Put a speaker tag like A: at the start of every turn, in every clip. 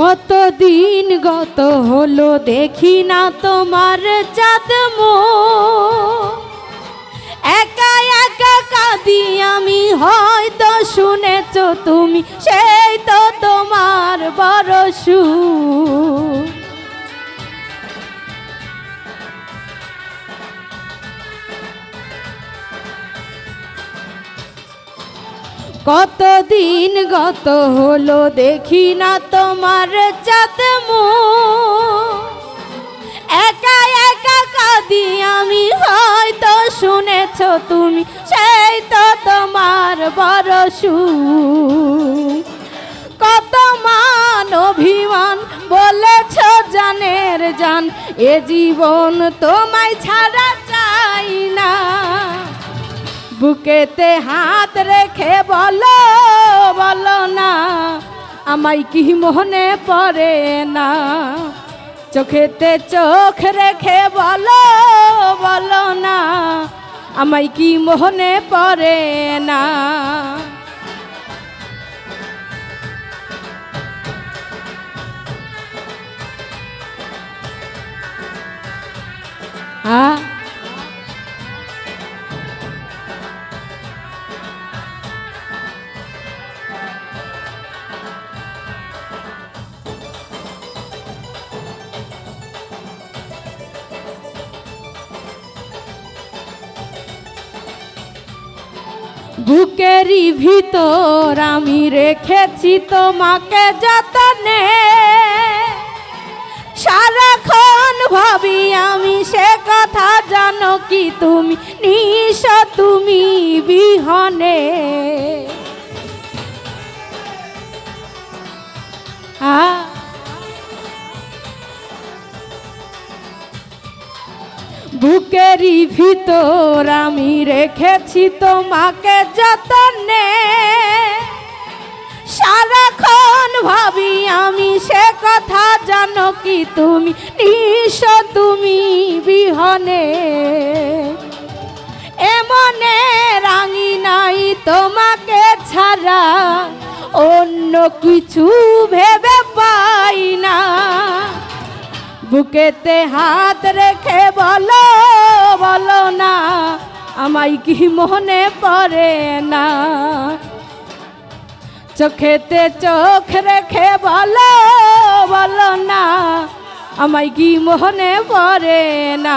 A: কত দিন গত হলো দেখি না তোমার চাঁদ মো একা একা কাঁদি আমি, হয়তো শুনেছ তুমি, সেই তো তোমার বড় সুর। কত দিন গত হলো দেখি না তোমার চাঁদ একা একা কাঁদি আমি, হয়তো শুনেছ তুমি, সেই তো তোমার বড় কত মান অভিমান বলেছ জানের জান, এ জীবন তোমায় ছাড়া চাই না। বুকেতে হাত রেখে বলো বলো না, আমায় কি মনে পড়ে না? চোখেতে চোখ রেখে বলো বলো না, আমায় কি মনে পড়ে না? হ্যাঁ বুকেরই ভিতর আমি রেখেছি তোমাকে যতনে। সারাক্ষণ ভাবি আমি সে কথা জানো কি তুমি? নিশ তুমি বিহনে। আ বুকেরই ভিতর আমি রেখেছি তোমাকে যতনে। সারাক্ষণ ভাবি আমি সে কথা জানো কি তুমি? নিশ তুমি বিহনে। এমনে রাঙি নাই তোমাকে ছাড়া, অন্য কিছু ভেবে পাই না। বুকেতে হাত রেখে বলো বলো না, আমায় কি মনে পড়ে না? চোখেতে চোখ রেখে বলো বলো না, আমায় কি মনে পড়ে না?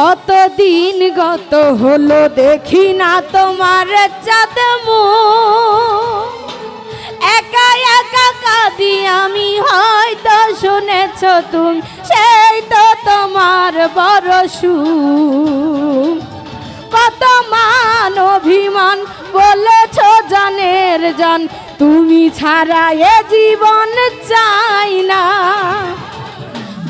A: কতদিন গত হলো দেখি না তোমার চাঁদ। একা একা কাঁদি আমি, হয়তো শুনেছ তুমি, সেই তো তোমার বড়। কত মান অভিমান, বলেছ জানের জান, তুমি ছাড়া এ জীবন চাই না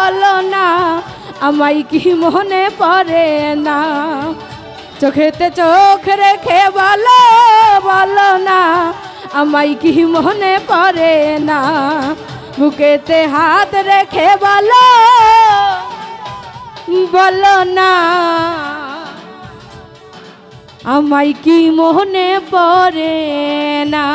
A: বলো না, আমায় কি মনে পড়ে না? চোখেতে চোখ রেখে বলো বলো না, আমায় কি মনে পড়ে না? বুকেতে হাত রেখে বলো বলো না। আমায় কি মনে পড়ে না?